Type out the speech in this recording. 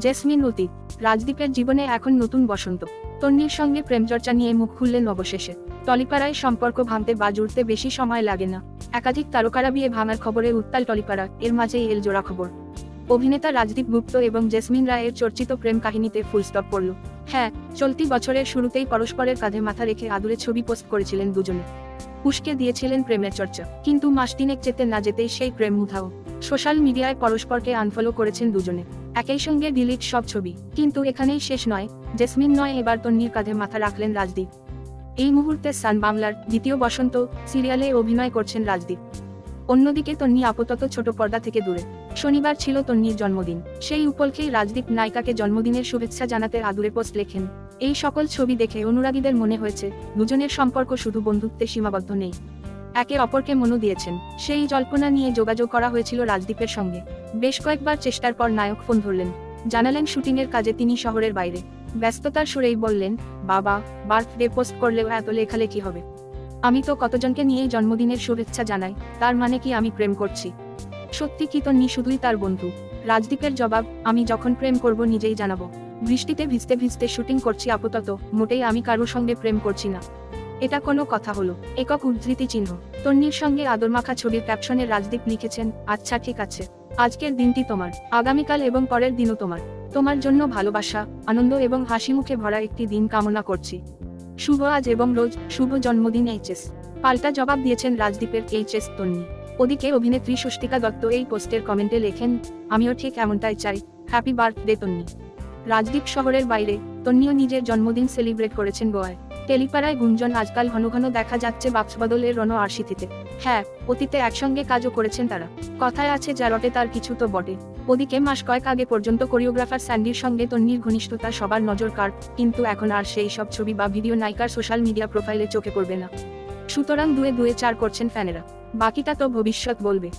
Jasmine অতীত, রাজদীপের জীবনে এখন নতুন বসন্ত। তন্নির সঙ্গে প্রেমচর্চা নিয়ে মুখ খুললেন অবশেষে। টলিপাড়ায় সম্পর্ক ভাঙতে বা জুড়তে বেশি সময় লাগে না। একাধিক তারকারা বিয়ে ভাঙার খবরে উত্তাল টলিপাড়া, এর মাঝেই এল জোড়া খবর। অভিনেতা রাজদীপ গুপ্ত এবং জেসমিন রায়ের চর্চিত প্রেম কাহিনীতে ফুলস্টপ পড়ল। হ্যাঁ চলতি বছরের শুরুতেই পরস্পরের কাঁধে মাথা রেখে আদুরে ছবি পোস্ট করেছিলেন দুজনে। উস্কে দিয়েছিলেন প্রেমের চর্চা। কিন্তু মাস তিনেক যেতে না যেতেই সেই প্রেম মুথাও সোশ্যাল মিডিয়ায় পরস্পরকে আনফলো করেছেন দুজনে। একই সঙ্গে ডিলিট সব ছবি। কিন্তু এখানেই শেষ নয়। জেসমিন নয়, এবার তন্নির কাঁধে মাথা রাখলেন রাজদীপ। এই মুহূর্তে সান বাংলার দ্বিতীয় বসন্ত সিরিয়ালে অভিনয় করছেন রাজদীপ। অন্যদিকে তন্নি আপাতত ছোট পর্দা থেকে দূরে। শনিবার ছিল তন্নির জন্মদিন। সেই উপলক্ষেই রাজদীপ নায়িকাকে জন্মদিনের শুভেচ্ছা জানাতে আদুরে পোস্ট লেখেন। এই সকল ছবি দেখে অনুরাগীদের মনে হয়েছে, দুজনের সম্পর্ক শুধু বন্ধুত্বে সীমাবদ্ধ নেই। একে অপরকে মনু দিয়েছেন। সেই জল্পনা নিয়ে যোগাযোগ করা হয়েছিল রাজদীপের সঙ্গে। বেশ কয়েকবার চেষ্টার পর নায়ক ফোন ধরলেন। জানালেন শুটিংয়ের কাজে তিনি শহরের বাইরে। ব্যস্ততার সুরেই বললেন, বাবা, বার্থডে পোস্ট করলেও এত লেখালেখি হবে। আমি তো কতজনকে নিয়েই জন্মদিনের শুভেচ্ছা জানাই, তার মানে কি আমি প্রেম করছি? সত্যি কি তন্নি শুধুই তার বন্ধু। রাজদীপের জবাব, আমি যখন প্রেম করব নিজেই জানাব। বৃষ্টিতে ভিজতে ভিজতে শুটিং করছি আপাতত, মোটেই আমি কারোর সঙ্গে প্রেম করছি না। এটা কোনো কথা হলো। একক উদ্ধৃতি চিহ্ন। তন্নির সঙ্গে আদরমাখা ছবির ক্যাপশনে রাজদীপ লিখেছেন আচ্ছা ঠিক আছে। আজকের দিনটি তোমার। আগামীকাল এবং পরের দিনও তোমার। তোমার জন্য ভালোবাসা, আনন্দ এবং হাসি মুখে ভরা একটি দিন কামনা করছি। শুভ আজ এবং রোজ শুভ জন্মদিন এইচএস পাল্টা জবাব দিয়েছেন রাজদীপের এইচএস তন্নি ওদিকে অভিনেত্রী স্বস্তিকা দত্ত এই পোস্টের কমেন্টে লেখেন, আমিও ঠিক এমনটাই চাই। হ্যাপি বার্থডে তন্নি রাজদীপ শহরের বাইরে তন্নিও নিজের জন্মদিন সেলিব্রেট করেছেন গোয়ায়। টেলিপাড়ায় গুঞ্জন আজকাল ঘন ঘন দেখা যাচ্ছে বাক্সবদলের রণ আরশিথিতে। হ্যাঁ অতীতে একসঙ্গে কাজও করেছেন তারা। কথায় আছে, যা রটে তার কিছু তো বটে। ওদিকে মাস কয়েক আগে পর্যন্ত কোরিওগ্রাফার স্যান্ডির সঙ্গে তন্নির ঘনিষ্ঠতা সবার নজর কাড় কিন্তু এখন আর সেই সব ছবি বা ভিডিও নায়িকার সোশ্যাল মিডিয়া প্রোফাইলে চোখে পড়বে না। সুতরাং দুয়ে দুয়ে চার করছেন ফ্যানেরা। বাকিটা তো ভবিষ্যৎ বলবে।